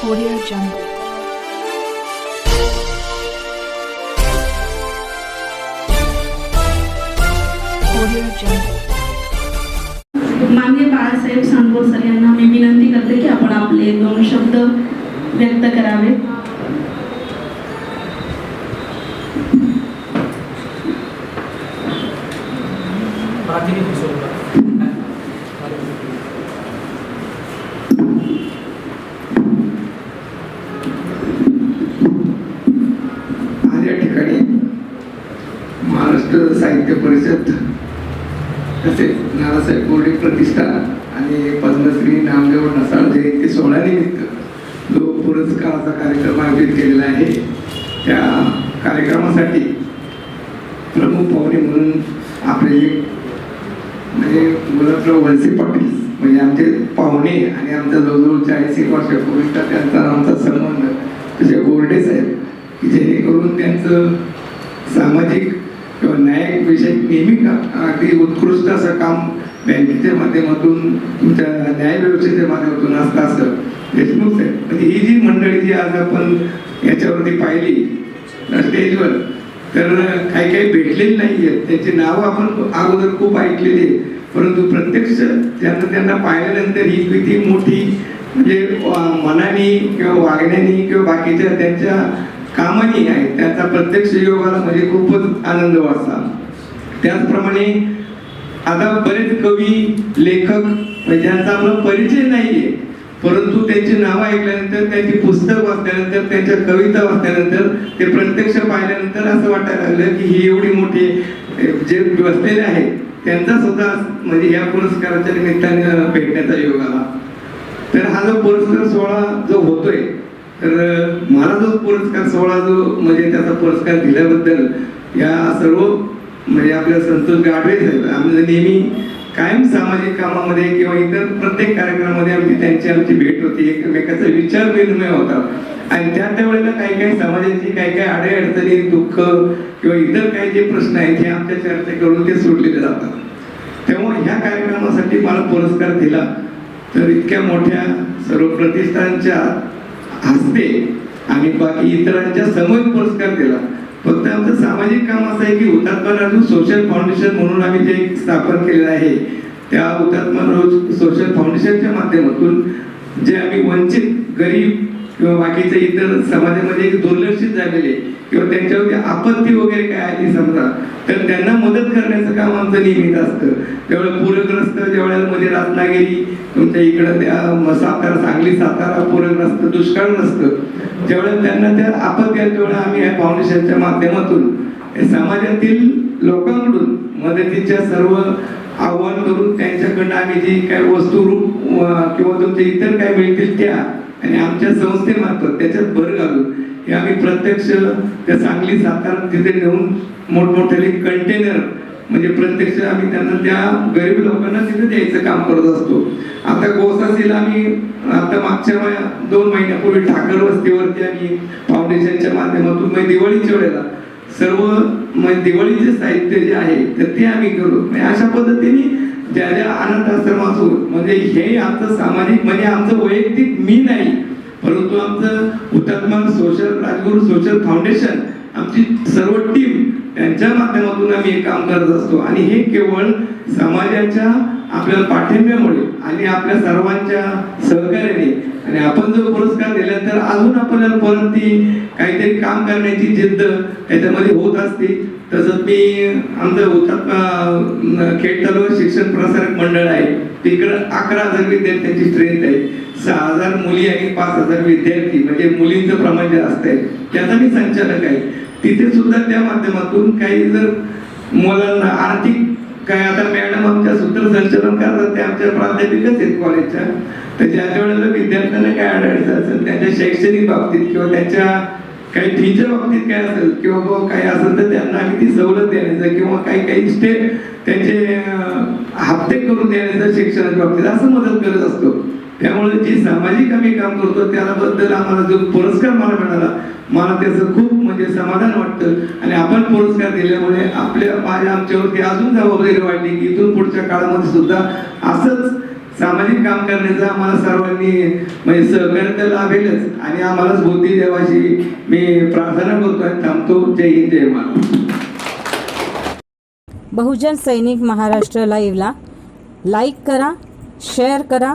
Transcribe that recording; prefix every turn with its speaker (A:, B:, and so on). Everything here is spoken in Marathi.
A: Audio Jungle. Audio Jungle.
B: माननीय बाळासाहेब सांगोसर यांना मी विनंती करते की आपण आपले दोन शब्द व्यक्त करावे
C: प्रातिनिधिक स्वरूपात
D: आज या ठिकाणी महाराष्ट्र साहित्य परिषद तसेच नानासाहेब बोर्डे प्रतिष्ठान आणि पद्मश्री नामदेव नसाळ जयंती सोहळ्यानिमित्त जो पुरस्काराचा कार्यक्रम आयोजित केलेला आहे. त्या कार्यक्रमासाठी प्रमुख पाहुणे म्हणून आपले म्हणजे गुलाबराव वळसे पाटील म्हणजे आमचे पाहुणे आणि आमच्या जवळजवळ चाळीस एक वर्षापूर्वीचा त्यांचा आमचा संबंध तसे गोरडे साहेब की जेणेकरून त्यांचं सामाजिक किंवा न्यायिक विषयक नेहमी का- अगदी उत्कृष्ट असं काम बँकेच्या माध्यमातून तुमच्या न्याय व्यवस्थेच्या माध्यमातून असतं असं. देशमुख साहेब म्हणजे ही जी मंडळी जी आज आपण याच्यावरती पाहिली स्टेजवर तर काही काही भेटलेली नाही आहेत. त्यांची नावं आपण अगोदर खूप ऐकलेली आहेत. परंतु प्रत्यक्ष त्यांना त्यांना पाहिल्यानंतर ही किती मोठी म्हणजे मनाने किंवा वागण्याने किंवा बाकीच्या त्यांच्या कामही आहे त्यांचा प्रत्यक्ष योगाला म्हणजे खूपच आनंद वाटला. त्याचप्रमाणे आता बरेच कवी लेखक म्हणजे ज्यांचा आपला परिचय नाहीये परंतु त्यांची नावं ऐकल्यानंतर त्यांची पुस्तक वाचल्यानंतर त्यांच्या कविता वाचल्यानंतर ते प्रत्यक्ष पाहिल्यानंतर असं वाटायला लागलं की ही एवढी मोठी जे बसलेले आहेत त्यांचा सुद्धा म्हणजे या पुरस्काराच्या निमित्ताने भेटण्याचा योग आला. तर हा जो पुरस्कार सोहळा जो होतोय तर मला जो पुरस्कार सोहळा जो म्हणजे त्याचा पुरस्कार दिल्याबद्दल या सर्व म्हणजे आपल्या संतोष गाडवे साहेब आम्ही नेहमी कायम सामाजिक कामामध्ये किंवा इतर प्रत्येक कार्यक्रमामध्ये आमची त्यांची आमची भेट होती. एकमेकाचा विचार विनिमय होता. आणि त्या त्यावेळेला काही काही समाजाची काही काही अडे अडचणी दुःख किंवा इतर काही जे प्रश्न आहेत हे आमच्या चर्चेकडून ते सोडलेले जातात. तेव्हा ह्या कार्यक्रमासाठी मला पुरस्कार दिला. तर इतक्या मोठ्या सर्व प्रतिष्ठानच्या हसते आणि बाकी इतरांच्या समोर पुरस्कार दिला. फक्त आमचं सामाजिक काम असं आहे की हुतात्मा राजू सोशल फाउंडेशन म्हणून आम्ही जे स्थापन केलेलं आहे त्या हुतात्मा रोज सोशल फाउंडेशनच्या माध्यमातून जे आम्ही वंचित गरीब किंवा बाकीच्या इतर समाजामध्ये दुर्लक्षित झालेले किंवा त्यांच्यावरती आपत्ती वगैरे काय आली समजा तर त्यांना मदत करण्याचं काम आमचं नियमित असतं. त्यावेळेला पूरग्रस्त ज्यावेळेला मध्ये रत्नागिरी तुमच्या इकडं त्या सातारा सांगली सातारा पूरग्रस्त दुष्काळ नसतं ज्यावेळेला त्यांना त्या आपत्ती आल्या आम्ही या फाउंडेशनच्या माध्यमातून समाजातील लोकांकडून मदतीच्या सर्व आव्हान करून त्यांच्याकडनं आम्ही जी काय वस्तू रूप किंवा तुमचे इतर काय मिळतील त्या आणि आमच्या संस्थेमार्फत त्याच्यात भर घालून हे आम्ही प्रत्यक्ष त्या सांगली सातारा तिथे नेऊन मोठमोठ्याले कंटेनर म्हणजे प्रत्यक्ष आम्ही त्यांना त्या गरीब लोकांना तिथे द्यायचं काम करत असतो. आता गोसासीला आम्ही आता मागच्या मा- दोन महिन्यापूर्वी ठाकर वस्तीवरती आम्ही फाउंडेशनच्या माध्यमातून म्हणजे दिवाळीच्या वेळेला सर्व म्हणजे दिवाळीचे साहित्य जे आहे तर ते आम्ही करू. म्हणजे अशा पद्धतीने ज्या ज्या अनाथ आश्रम असो म्हणजे हे आमचं सामाजिक म्हणजे आमचं वैयक्तिक मी नाही परंतु आमचं हुतात्मा सोशल राजगुरू सोशल फाउंडेशन आमची सर्व टीम त्यांच्या माध्यमातून आम्ही हे काम करत असतो. आणि हे केवळ समाजाच्या आपल्याला पाठिंब्यामुळे आणि आपल्या सर्वांच्या सहकार्याने आणि आपण जर पुरस्कार दिला तर अजून आपल्याला परत ती काहीतरी काम करण्याची जिद्द त्याच्यामध्ये होत असते. तसंच मी आमचं हुतात्मा खेड तालुका शिक्षण प्रसारक मंडळ आहे. तिकडं अकरा हजार विद्यार्थ्यांची स्ट्रेंथ आहे. सहा हजार मुली आणि पाच हजार विद्यार्थी म्हणजे मुलींचं प्रमाण जास्त आहे. त्याचा मी संचालक आहे. तिथे सुद्धा त्या माध्यमातून काही जर मुलांना आर्थिक काय आता मॅडम आमच्या सूत्रसंचालन करतात ते आमच्या प्राध्यापिकच आहेत कॉलेजच्या तर ज्या वेळेला विद्यार्थ्यांना काय अडचण असेल त्यांच्या शैक्षणिक बाबतीत किंवा त्यांच्या काही फीच्या बाबतीत काय असेल किंवा काही असेल तर त्यांना आम्ही ती सवलत देण्याचं किंवा काही काही स्टेप त्यांचे हप्ते करून देण्याचं शिक्षणाच्या बाबतीत असं मदत करत असतो. त्यामुळे जे सामाजिक आम्ही काम करतो त्याबद्दल आम्हाला जो पुरस्कार मला मिळाला मला त्याचं खूप म्हणजे समाधान वाटतं. आणि आपण पुरस्कार दिल्यामुळे आपल्या माझ्या आमच्यावरती अजून जबाबदारी वाढली. की इथून पुढच्या काळामध्ये सुद्धा असंच सामाजिक काम करण्याचा आम्हाला सर्वांनी म्हणजे सहकार्य तर लाभेलच. आणि आम्हालाच बुद्धी देवाची मी प्रार्थना करतो आणि थांबतो. जय हिंद जय महाराष्ट्र
E: बहुजन सैनिक महाराष्ट्र लाईव्हला लाईक करा शेअर करा